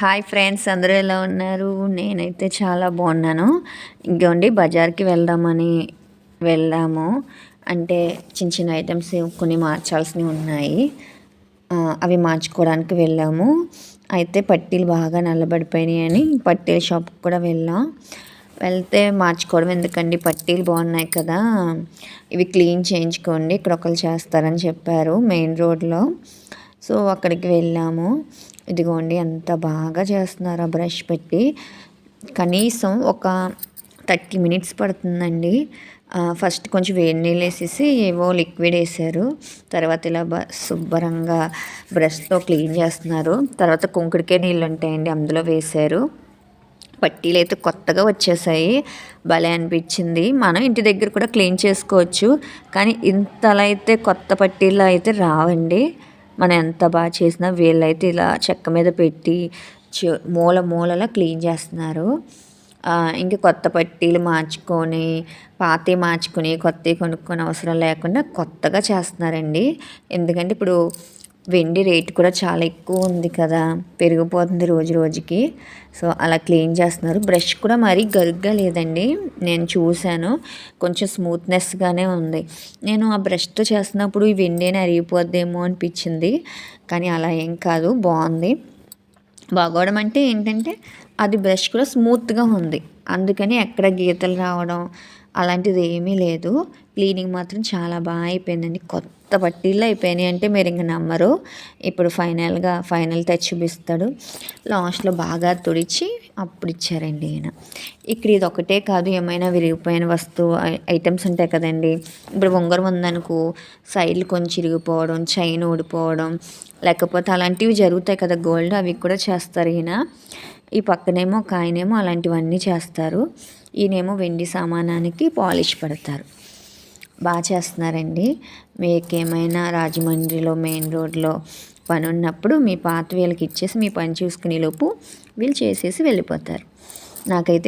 Hi friends అందరూ ఎలా ఉన్నారు? నేనైతే చాలా బాగున్నాను. ఇంకోండి బజార్కి వెళ్దామని వెళ్ళాము. అంటే చిన్న చిన్న ఐటమ్స్ కొన్ని మార్చాల్సినవి ఉన్నాయి. అవి మార్చుకోవడానికి వెళ్ళాము. అయితే పట్టీలు బాగా నల్లబడిపోయినాయి అని పట్టీల షాప్కి కూడా వెళ్ళాం. వెళ్తే మార్చుకోవడం ఎందుకండి? పట్టీలు బాగున్నాయి కదా. ఇవి క్లీన్ చేయించుకోండి ఇక్కడ ఒకరు చేస్తారని చెప్పారు మెయిన్ రోడ్లో. సో అక్కడికి వెళ్ళాము. ఇదిగోండి ఎంత బాగా చేస్తున్నారో బ్రష్ పెట్టి. కనీసం ఒక థర్టీ మినిట్స్ పడుతుందండి. ఫస్ట్ కొంచెం వేడి నీళ్ళు వేసేసి ఏవో లిక్విడ్ వేసారు. తర్వాత ఇలా బ శుభ్రంగా బ్రష్తో క్లీన్ చేస్తున్నారు. తర్వాత కుంకుడికే నీళ్ళు ఉంటాయండి అందులో వేశారు పట్టీలు అయితే కొత్తగా వచ్చేసాయి. భలే అనిపించింది. మనం ఇంటి దగ్గర కూడా క్లీన్ చేసుకోవచ్చు. కానీ ఇంతలా అయితే కొత్త పట్టీలు అయితే రావండి. మనం ఎంత బాగా చేసినా వీళ్ళైతే ఇలా చెక్క మీద పెట్టి మూల మూలలా క్లీన్ చేస్తున్నారు. ఇంకా కొత్త పట్టీలు మార్చుకొని పాతవి మార్చుకొని కొత్తవి కొనుక్కొని అవసరం లేకుండా కొత్తగా చేస్తున్నారండి. ఎందుకంటే ఇప్పుడు వెండి రేటు కూడా చాలా ఎక్కువ ఉంది కదా. పెరిగిపోతుంది రోజు రోజుకి. సో అలా క్లీన్ చేస్తున్నారు. బ్రష్ కూడా మరీ గరుగ్గా లేదండి. నేను చూశాను. కొంచెం స్మూత్నెస్గానే ఉంది. నేను ఆ బ్రష్తో చేస్తున్నప్పుడు ఈ వెండిని అరిగిపోద్దేమో అనిపించింది. కానీ అలా ఏం కాదు. బాగుంది. బాగోవడం అంటే ఏంటంటే అది బ్రష్ కూడా స్మూత్గా ఉంది. అందుకని ఎక్కడ గీతలు రావడం అలాంటిది ఏమీ లేదు. క్లీనింగ్ మాత్రం చాలా బాగా అయిపోయిందండి. కొత్త పట్టీలు అయిపోయినాయి అంటే మీరు ఇంక నమ్మరు. ఇప్పుడు ఫైనల్గా ఫైనల్ టచ్ చూపిస్తాడు. లాస్ట్లో బాగా తుడిచి అప్పుడు ఇచ్చారండి ఈయన. ఇక్కడ ఇది ఒకటే కాదు ఏమైనా విరిగిపోయిన వస్తువు ఐటమ్స్ ఉంటాయి కదండి. ఇప్పుడు ఉంగరం ఉందనుకో సైడ్లు కొంచెం చిరిగిపోవడం చైన్ ఊడిపోవడం లేకపోతే అలాంటివి జరుగుతాయి కదా గోల్డ్ అవి కూడా చేస్తారు ఈయన. ఈ పక్కనేమో ఒక ఆయనేమో అలాంటివన్నీ చేస్తారు. ఈయనేమో వెండి సామానానికి పాలిష్ పెడతారు. బాగా చేస్తున్నారండి. మీకు ఏమైనా రాజమండ్రిలో మెయిన్ రోడ్లో పని ఉన్నప్పుడు మీ పాత వీళ్ళకి ఇచ్చేసి మీ పని చూసుకునేలోపు వీళ్ళు చేసేసి వెళ్ళిపోతారు. నాకైతే